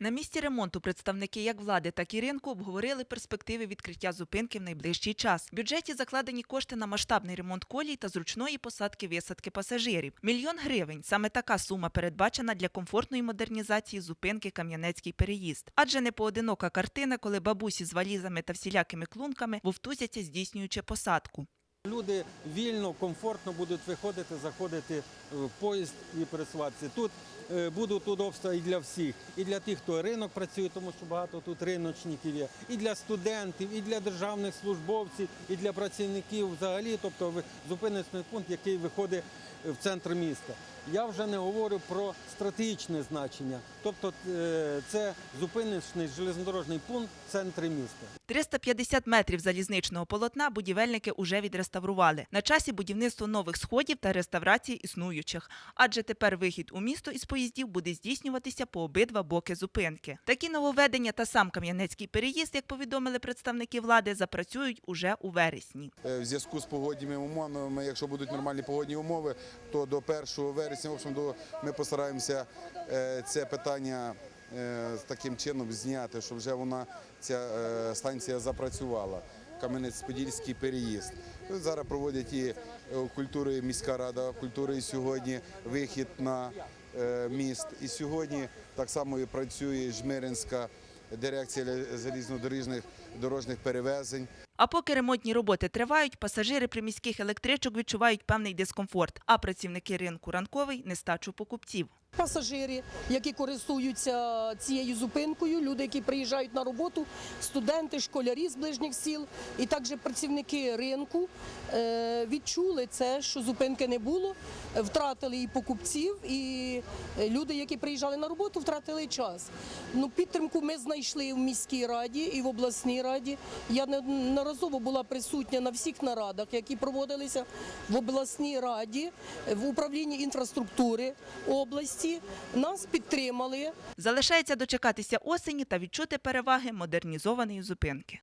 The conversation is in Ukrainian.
На місці ремонту представники як влади, так і ринку обговорили перспективи відкриття зупинки в найближчий час. В бюджеті закладені кошти на масштабний ремонт колій та зручної посадки висадки пасажирів. Мільйон гривень саме така сума передбачена для комфортної модернізації зупинки Кам'янецький переїзд. Адже не поодинока картина, коли бабусі з валізами та всілякими клунками вовтузяться, здійснюючи посадку. Люди вільно, комфортно будуть виходити, заходити в поїзд і пересуватися. Тут е, будуть удобства і для всіх, і для тих, хто ринок працює, тому що багато тут риночників є, і для студентів, і для державних службовців, і для працівників взагалі, тобто зупиночний пункт, який виходить в центр міста. Я вже не говорю про стратегічне значення, тобто е, це зупиночний железнодорожний пункт в центрі міста. 350 метрів залізничного полотна будівельники уже відреставрували. На часі будівництво нових сходів та реставрації існуючих. Адже тепер вихід у місто із поїздів буде здійснюватися по обидва боки зупинки. Такі нововведення та сам Кам'янецький переїзд, як повідомили представники влади, запрацюють уже у вересні. Е, в зв'язку з погодніми умовами. Якщо будуть нормальні погодні умови, то до 1 вересня в общем, ми постараємося е, це питання е, таким чином зняти, щоб вже вона ця е, станція запрацювала. Кам'янець-Подільський переїзд. Зараз проводять і культури міська рада культури і сьогодні вихід на міст. І сьогодні так само і працює Жмиринська дирекція залізнодорожних дорожніх перевезень. А поки ремонтні роботи тривають, пасажири приміських електричок відчувають певний дискомфорт, а працівники ринку ранковий нестачу покупців. Пасажири, які користуються цією зупинкою, люди, які приїжджають на роботу, студенти, школярі з ближніх сіл, і також працівники ринку е, відчули це, що зупинки не було, втратили і покупців, і люди, які приїжджали на роботу, втратили час. Ну, підтримку ми знайшли в міській раді і в обласній раді. Я неодноразово була присутня на всіх нарадах, які проводилися в обласній раді, в управлінні інфраструктури області. Нас підтримали. Залишається дочекатися осені та відчути переваги модернізованої зупинки.